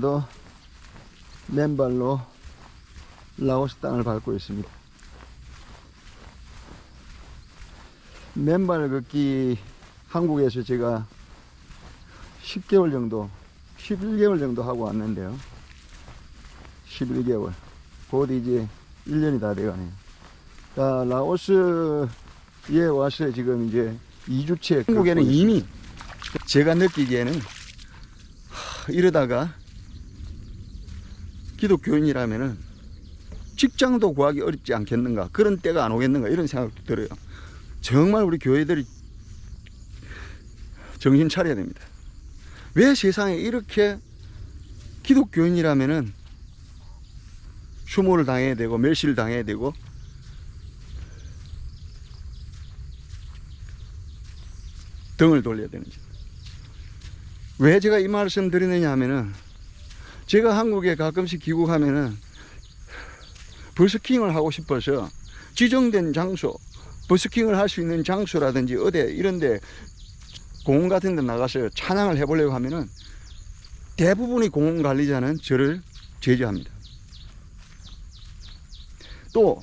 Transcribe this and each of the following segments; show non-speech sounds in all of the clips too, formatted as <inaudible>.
오늘도 맨발로 라오스 땅을 밟고 있습니다. 맨발 걷기 한국에서 제가 10개월 정도, 11개월 정도 하고 왔는데요. 11개월. 곧 이제 1년이 다 돼가네요. 자, 라오스에 와서 지금 이제 2주째. 한국에는 이미 제가 느끼기에는 하, 이러다가 기독교인이라면은 직장도 구하기 어렵지 않겠는가 그런 때가 안 오겠는가 이런 생각도 들어요. 정말 우리 교회들이 정신 차려야 됩니다. 왜 세상에 이렇게 기독교인이라면은 추모를 당해야 되고 멸시를 당해야 되고 등을 돌려야 되는지. 왜 제가 이 말씀 드리느냐 하면은 제가 한국에 가끔씩 귀국하면은 버스킹을 하고 싶어서 지정된 장소, 버스킹을 할 수 있는 장소라든지 어디 이런데 공원 같은 데 나가서 찬양을 해보려고 하면은 대부분의 공원 관리자는 저를 제지합니다. 또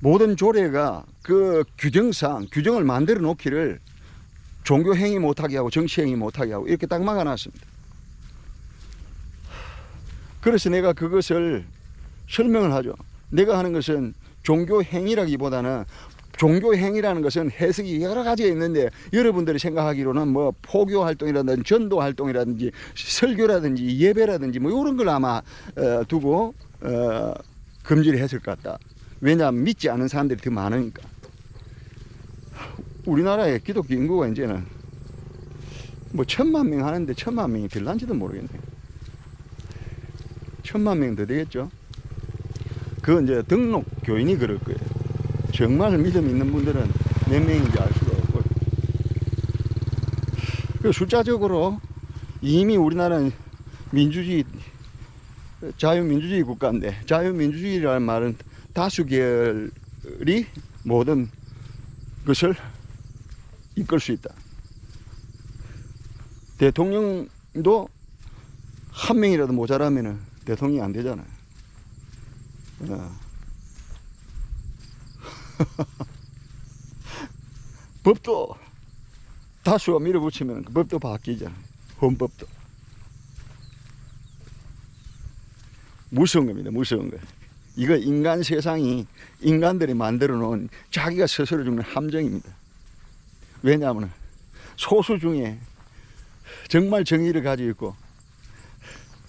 모든 조례가 그 규정상 규정을 만들어 놓기를 종교 행위 못하게 하고 정치 행위 못하게 하고 이렇게 딱 막아놨습니다. 그래서 내가 그것을 설명을 하죠. 내가 하는 것은 종교 행위라기보다는 종교 행위라는 것은 해석이 여러 가지가 있는데 여러분들이 생각하기로는 뭐 포교 활동이라든지 전도 활동이라든지 설교라든지 예배라든지 뭐 이런 걸 아마 어, 두고 어, 금지를 했을 것 같다. 왜냐하면 믿지 않는 사람들이 더 많으니까. 우리나라의 기독교 인구가 이제는 뭐 천만 명 하는데 천만 명이 될란지도 모르겠네. 천만 명 더 되겠죠. 그건 이제 등록 교인이 그럴 거예요. 정말 믿음 있는 분들은 몇 명인지 알 수가 없고. 그 숫자적으로 이미 우리나라는 민주주의, 자유민주주의 국가인데, 자유민주주의라는 말은 다수결이 모든 것을 이끌 수 있다. 대통령도 한 명이라도 모자라면 대통령이 안 되잖아요. 어. <laughs> 법도 다수가 밀어붙이면 그 법도 바뀌잖아요. 헌법도. 무서운 겁니다. 무서운 거. 이거 인간 세상이 인간들이 만들어 놓은 자기가 스스로 죽는 함정입니다. 왜냐하면 소수 중에 정말 정의를 가지고 있고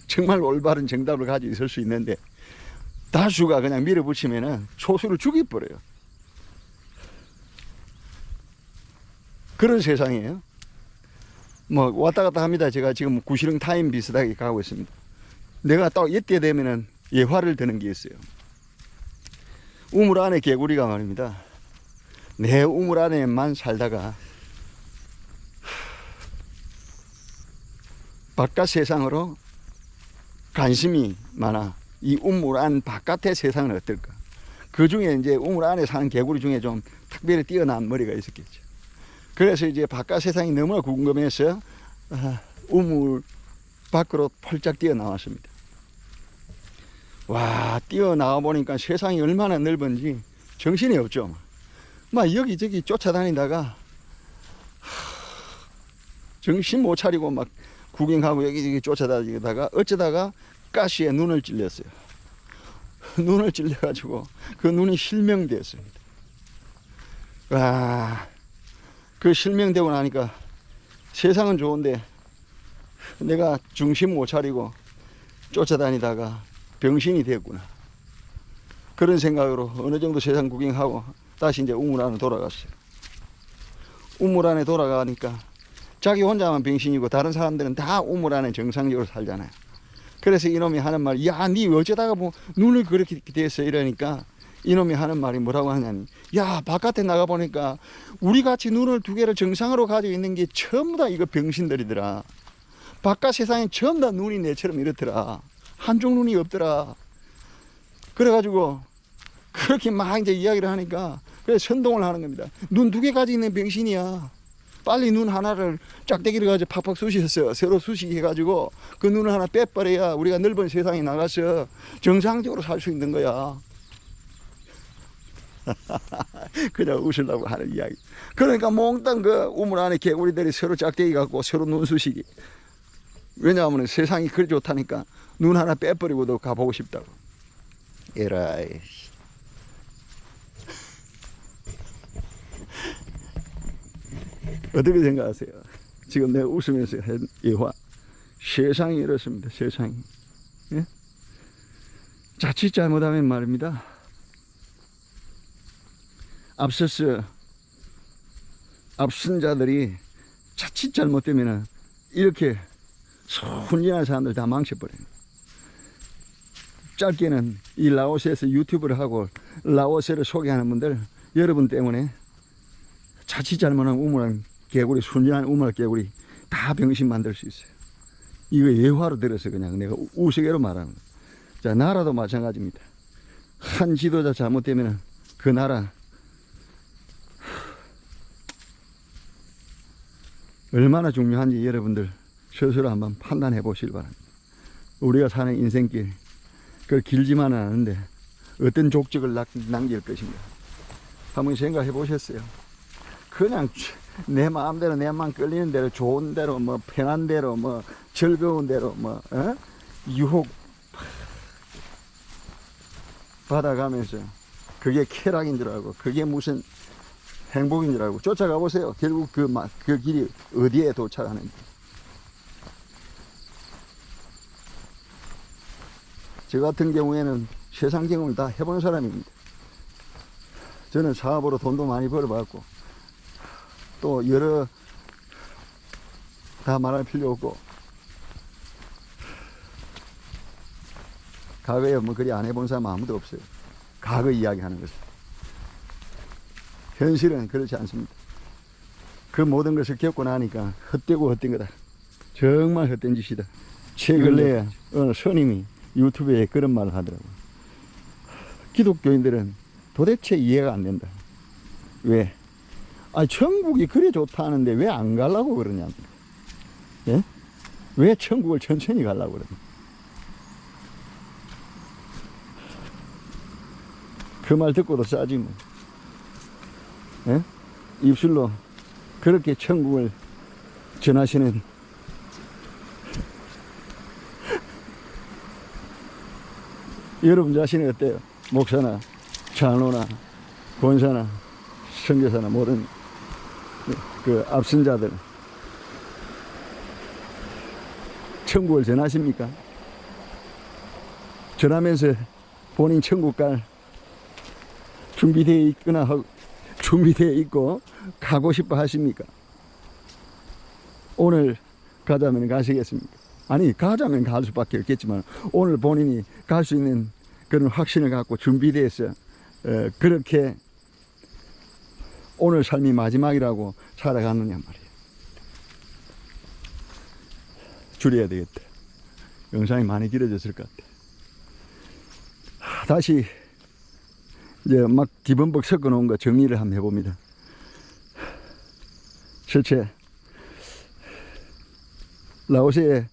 정말 올바른 정답을 가지고 있을 수 있는데 다수가 그냥 밀어붙이면은 소수를 죽여버려요. 그런 세상이에요. 뭐 왔다 갔다 합니다. 제가 지금 구시령 타임 비슷하게 가고 있습니다. 내가 딱 이때 되면은 예화를 드는 게 있어요. 우물 안에 개구리가 말입니다. 내 우물 안에만 살다가 바깥 세상으로 관심이 많아. 이 우물 안 바깥의 세상은 어떨까? 그 중에 이제 우물 안에 사는 개구리 중에 좀 특별히 뛰어난 머리가 있었겠죠. 그래서 이제 바깥 세상이 너무나 궁금해서 아, 우물 밖으로 펄짝 뛰어나왔습니다. 와, 뛰어나와 보니까 세상이 얼마나 넓은지 정신이 없죠. 막 여기저기 쫓아다니다가 정신 못 차리고 막 구경하고 여기저기 쫓아다니다가 어쩌다가 가시에 눈을 찔렸어요. <laughs> 눈을 찔려가지고 그 눈이 실명되었습니다. 와, 그 실명되고 나니까 세상은 좋은데 내가 중심 못 차리고 쫓아다니다가 병신이 됐구나. 그런 생각으로 어느 정도 세상 구경하고 다시 이제 우물 안으로 돌아갔어요. 우물 안에 돌아가니까 자기 혼자만 병신이고 다른 사람들은 다 우물 안에 정상적으로 살잖아요. 그래서 이놈이 하는 말, 야, 니 어쩌다가 뭐 눈을 그렇게 됐어 이러니까 이놈이 하는 말이 뭐라고 하냐니, 야, 바깥에 나가 보니까 우리 같이 눈을 두 개를 정상으로 가지고 있는 게 전부 다 이거 병신들이더라. 바깥 세상에 전부 다 눈이 내처럼 이렇더라. 한쪽 눈이 없더라. 그래가지고 그렇게 막 이제 이야기를 하니까 그래서 선동을 하는 겁니다. 눈 두 개 가지고 있는 병신이야. 빨리 눈 하나를 짝대기를 가지고 팍팍 쑤셨어요. 새로 쑤시게 해가지고 그 눈을 하나 빼버려야 우리가 넓은 세상에 나가서 정상적으로 살 수 있는 거야. <laughs> 그냥 웃으려고 하는 이야기. 그러니까 몽땅 그 우물 안에 개구리들이 새로 짝대기 갖고 새로 눈 쑤시기. 왜냐하면 세상이 그리 좋다니까 눈 하나 빼버리고도 가보고 싶다고. 에라이. 어떻게 생각하세요? 지금 내가 웃으면서 한 예화. 세상이 이렇습니다. 세상이. 예? 자칫 잘못하면 말입니다. 앞서서 앞선 자들이 자칫 잘못되면 이렇게 순진한 사람들 다 망쳐버려요. 짧게는 이 라오스에서 유튜브를 하고 라오스를 소개하는 분들 여러분 때문에 자칫 잘못한 우물한 개구리 순진한 우물 개구리 다 병신 만들 수 있어요. 이거 예화로 들어서 그냥 내가 우- 우스개로 말하는 거예요. 자 나라도 마찬가지입니다. 한 지도자 잘못되면 그 나라 얼마나 중요한지 여러분들 스스로 한번 판단해 보실 바랍니다. 우리가 사는 인생길 그 길지만은 않은데 어떤 족적을 남- 남길 것인가 한번 생각해 보셨어요? 그냥 쥐- 내 마음대로 내 마음 끌리는 대로 좋은 대로 뭐 편한 대로 뭐 즐거운 대로 뭐 어? 유혹 받아가면서 그게 쾌락인 줄 알고 그게 무슨 행복인 줄 알고 쫓아가 보세요. 결국 그, 마- 그 길이 어디에 도착하는지. 저 같은 경우에는 세상 경험을 다 해본 사람입니다. 저는 사업으로 돈도 많이 벌어봤고, 또 여러, 다 말할 필요 없고, 과거에 뭐 그리 안 해본 사람 아무도 없어요. 과거 이야기 하는 것을. 현실은 그렇지 않습니다. 그 모든 것을 겪고 나니까 헛되고 헛된 거다. 정말 헛된 짓이다. 최근에 어느 스님이 유튜브에 그런 말을 하더라고요. 기독교인들은 도대체 이해가 안 된다. 왜? 아, 천국이 그래 좋다는데 왜 안 가려고 그러냐. 예? 왜 천국을 천천히 가려고 그러냐. 그 말 듣고도 짜지 뭐. 예? 입술로 그렇게 천국을 전하시는 <laughs> 여러분 자신이 어때요? 목사나 장로나 권사나 선교사나 모든 그 앞선 자들 천국을 전하십니까? 전하면서 본인 천국 갈 준비되어 있거나 준비되어 있고 가고 싶어 하십니까? 오늘 가자면 가시겠습니까? 아니 가자면 갈 수밖에 없겠지만 오늘 본인이 갈 수 있는 그런 확신을 갖고 준비돼서 어, 그렇게 오늘 삶이 마지막이라고 살아가느냐 말이에요. 줄여야 되겠다. 영상이 많이 길어졌을 것 같아. 하, 다시 이제 막 기본법 섞어 놓은 거 정리를 한번 해봅니다. 실제 라오스에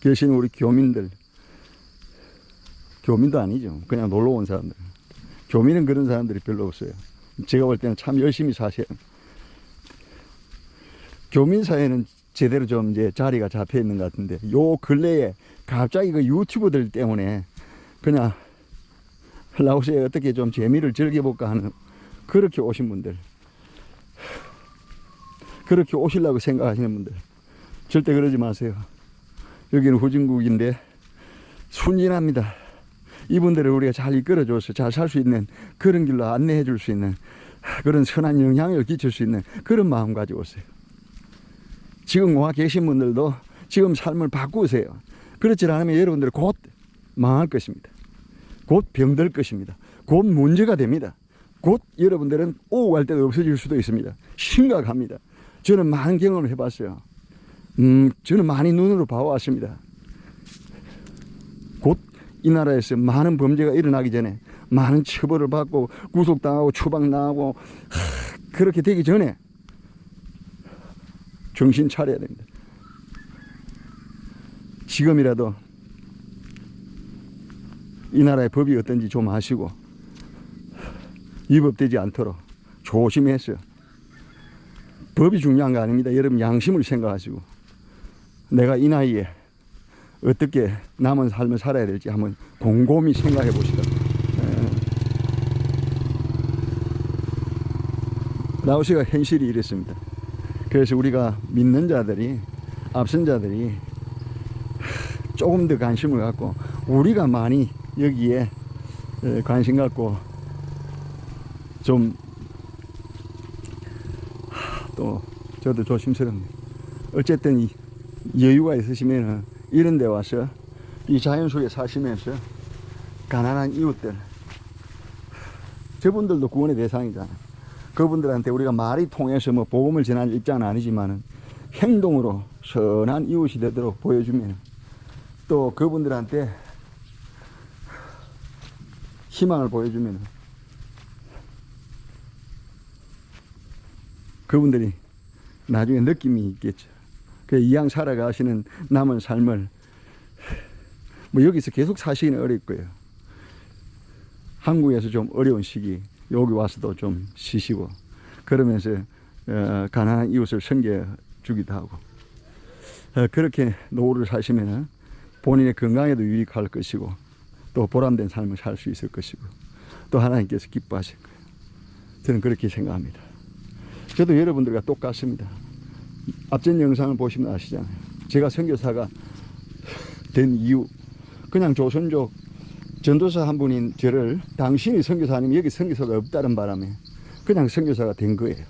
계신 우리 교민들, 교민도 아니죠. 그냥 놀러 온 사람들. 교민은 그런 사람들이 별로 없어요. 제가 볼 때는 참 열심히 사세요. 교민 사회는 제대로 좀 이제 자리가 잡혀 있는 것 같은데, 요 근래에 갑자기 그 유튜버들 때문에 그냥 라오스에 어떻게 좀 재미를 즐겨볼까 하는 그렇게 오신 분들 그렇게 오시려고 생각하시는 분들 절대 그러지 마세요 여기는 후진국인데 순진합니다 이분들을 우리가 잘 이끌어줘서 잘 살 수 있는 그런 길로 안내해 줄 수 있는 그런 선한 영향을 끼칠 수 있는 그런 마음 가지고 오세요 지금 와 계신 분들도 지금 삶을 바꾸세요 그렇지 않으면 여러분들 곧 망할 것입니다 곧 병들 것입니다. 곧 문제가 됩니다. 곧 여러분들은 오고 갈 데가 없어질 수도 있습니다. 심각합니다. 저는 많은 경험을 해봤어요. 음, 저는 많이 눈으로 봐왔습니다. 곧 이 나라에서 많은 범죄가 일어나기 전에 많은 처벌을 받고 구속당하고 추방당하고 하, 그렇게 되기 전에 정신 차려야 됩니다. 지금이라도 이 나라의 법이 어떤지 좀 아시고 위법되지 않도록 조심해서 법이 중요한 거 아닙니다. 여러분 양심을 생각하시고 내가 이 나이에 어떻게 남은 삶을 살아야 될지 한번 곰곰이 생각해 보시라. 라오스가 현실이 이랬습니다. 그래서 우리가 믿는 자들이 앞선 자들이 조금 더 관심을 갖고 우리가 많이 여기에 에, 관심 갖고 좀 또 저도 조심스럽네요. 어쨌든 이 여유가 있으시면은 이런 데 와서 이 자연 속에 사시면서 가난한 이웃들 저분들도 구원의 대상이잖아요. 그분들한테 우리가 말이 통해서 뭐 복음을 전하는 입장은 아니지만은 행동으로 선한 이웃이 되도록 보여주면 또 그분들한테 희망을 보여주면 그분들이 나중에 느낌이 있겠죠. 그 이양 살아가시는 남은 삶을 뭐 여기서 계속 사시기는 거예요. 한국에서 좀 어려운 시기 여기 와서도 좀 쉬시고 그러면서 어, 가난한 이웃을 섬겨 주기도 하고 어, 그렇게 노후를 사시면은 본인의 건강에도 유익할 것이고 또 보람된 삶을 살 수 있을 것이고 또 하나님께서 기뻐하실 거예요. 저는 그렇게 생각합니다. 저도 여러분들과 똑같습니다. 앞전 영상을 보시면 아시잖아요. 제가 선교사가 된 이유 그냥 조선족 전도사 한 분인 저를 당신이 선교사 아니면 여기 선교사가 없다는 바람에 그냥 선교사가 된 거예요.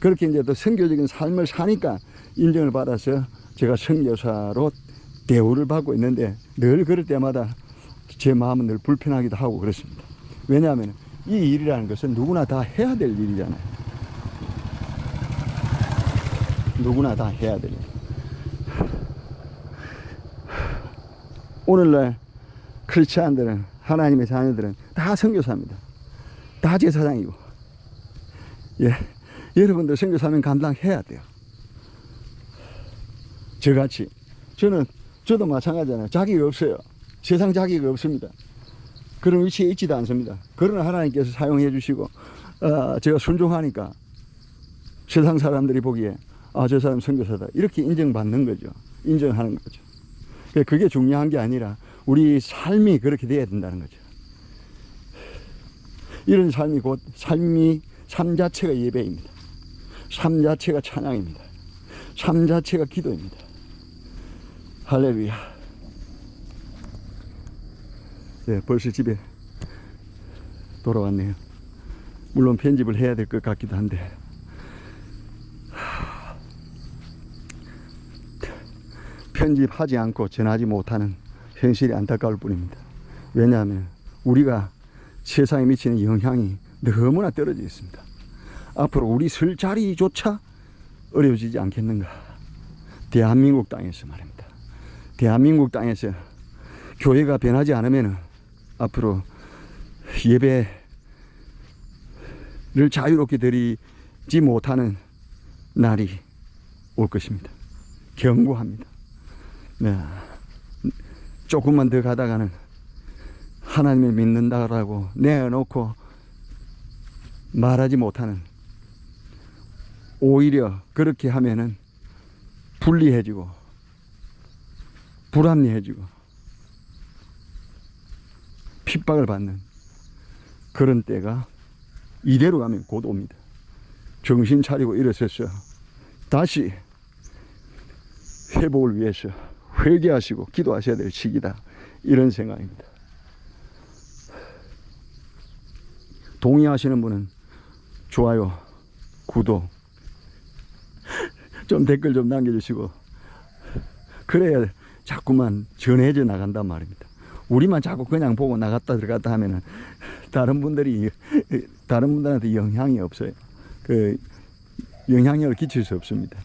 그렇게 이제 또 선교적인 삶을 사니까 인정을 받아서 제가 선교사로 대우를 받고 있는데 늘 그럴 때마다 제 마음은 늘 불편하기도 하고 그렇습니다. 왜냐하면 이 일이라는 것은 누구나 다 해야 될 일이잖아요. 누구나 다 해야 될 일. 오늘날 크리스찬들은 하나님의 자녀들은 다 선교사입니다. 다 제사장이고. 예. 여러분들 선교사면 감당해야 돼요. 저같이. 저는, 저도 마찬가지잖아요. 자격이 없어요. 세상 자격이 없습니다. 그런 위치에 있지도 않습니다. 그러나 하나님께서 사용해 주시고, 어, 제가 순종하니까 세상 사람들이 보기에, 아, 저 사람 선교사다. 이렇게 인정받는 거죠. 인정하는 거죠. 그게 중요한 게 아니라, 우리 삶이 그렇게 돼야 된다는 거죠. 이런 삶이 곧 삶이 삶 자체가 예배입니다. 삶 자체가 찬양입니다. 삶 자체가 기도입니다. 할렐루야. 네, 벌써 집에 돌아왔네요. 물론 편집을 해야 될 것 같기도 한데. 편집하지 않고 전하지 못하는 현실이 안타까울 뿐입니다. 왜냐하면 우리가 세상에 미치는 영향이 너무나 떨어져 있습니다. 앞으로 우리 설 자리조차 어려워지지 않겠는가. 대한민국 땅에서 말입니다. 대한민국 땅에서 교회가 변하지 않으면 앞으로 예배를 자유롭게 드리지 못하는 날이 올 것입니다. 경고합니다. 네. 조금만 더 가다가는 하나님을 믿는다라고 내어놓고 말하지 못하는 오히려 그렇게 하면은 불리해지고 불합리해지고 핍박을 받는 그런 때가 이대로 가면 곧 옵니다. 정신 차리고 일어서서 다시 회복을 위해서 회개하시고 기도하셔야 될 시기다. 이런 생각입니다. 동의하시는 분은 좋아요, 구독, 좀 댓글 좀 남겨주시고, 그래야 자꾸만 전해져 나간단 말입니다. 우리만 자꾸 그냥 보고 나갔다 들어갔다 하면은 다른 분들이, 다른 분들한테 영향이 없어요. 그, 영향력을 끼칠 수 없습니다.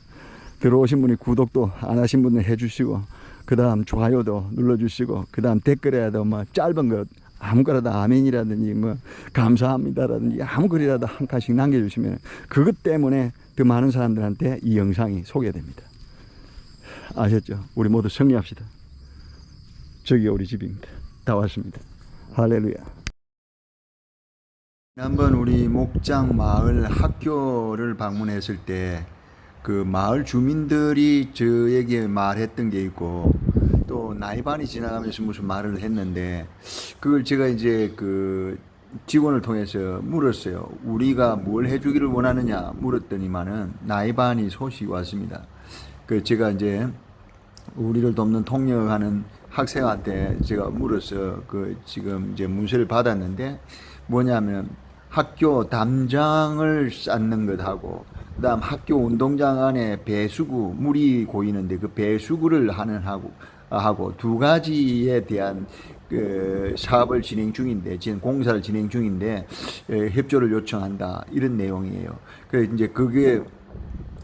들어오신 분이 구독도 안 하신 분은 해주시고, 그 다음 좋아요도 눌러주시고, 그 다음 댓글에도 뭐 짧은 것 아무 거라도 아멘이라든지 뭐 감사합니다라든지 아무 글이라도 한 칸씩 남겨주시면 그것 때문에 더 많은 사람들한테 이 영상이 소개됩니다. 아셨죠? 우리 모두 승리합시다. 저기가 우리 집입니다. 다 왔습니다. 할렐루야. 한번 우리 목장 마을 학교를 방문했을 때 그 마을 주민들이 저에게 말했던 게 있고 또 나이 반이 지나가면서 무슨 말을 했는데 그걸 제가 이제 그 직원을 통해서 물었어요. 우리가 뭘 해주기를 원하느냐 물었더니만은 나이 반이 소식이 왔습니다. 그 제가 이제 우리를 돕는 통역하는 학생한테 제가 물어서 그 지금 이제 문서를 받았는데 뭐냐면 학교 담장을 쌓는 것하고 그다음 학교 운동장 안에 배수구 물이 고이는데 그 배수구를 하는 하고 하고 두 가지에 대한 그 사업을 진행 중인데 지금 공사를 진행 중인데 에, 협조를 요청한다 이런 내용이에요. 그 이제 그게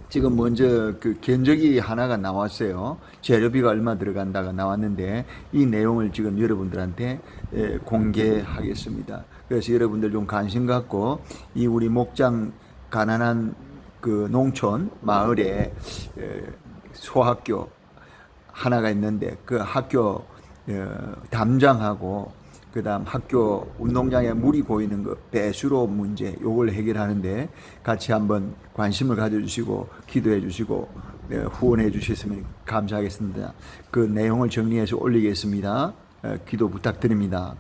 지금 먼저 그 견적이 하나가 나왔어요. 재료비가 얼마 들어간다가 나왔는데 이 내용을 지금 여러분들한테 에, 공개하겠습니다. 그래서 여러분들 좀 관심 갖고 이 우리 목장 가난한 그 농촌 마을에 에, 소학교 하나가 있는데 그 학교 어, 담장하고 그다음 학교 운동장에 물이 고이는 거 배수로 문제 요걸 해결하는데 같이 한번 관심을 가져주시고 기도해 주시고 예, 후원해 주셨으면 감사하겠습니다. 그 내용을 정리해서 올리겠습니다. 어, 기도 부탁드립니다.